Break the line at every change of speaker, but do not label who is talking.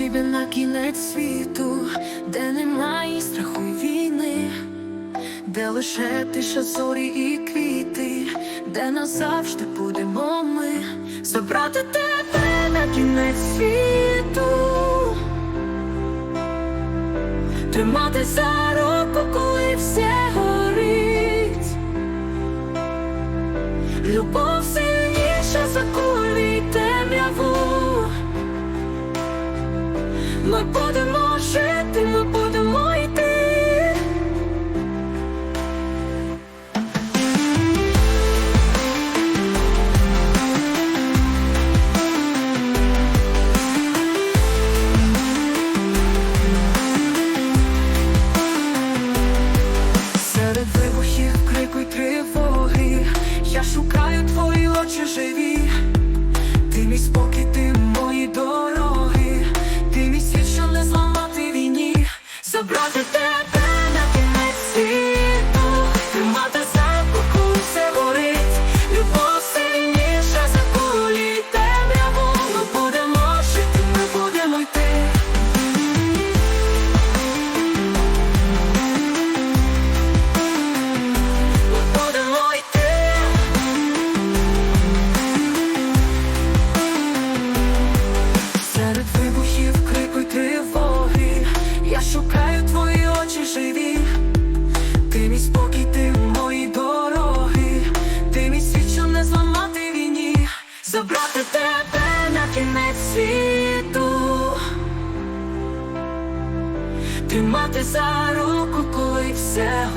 потрібен на кінець світу, де немає страху й війни, де лише тиша зорі і квіти, де назавжди будемо ми. Забрати тебе на кінець світу, тримати за Ми будемо жити, ми будемо йти. Серед вибухів, крику й тривоги, я шукаю твої очі живі. Живі. Ти мій спокій, ти мої дороги, ти мій світ, що не зламати війні, забрати тебе на кінець світу, тримати за руку, коли все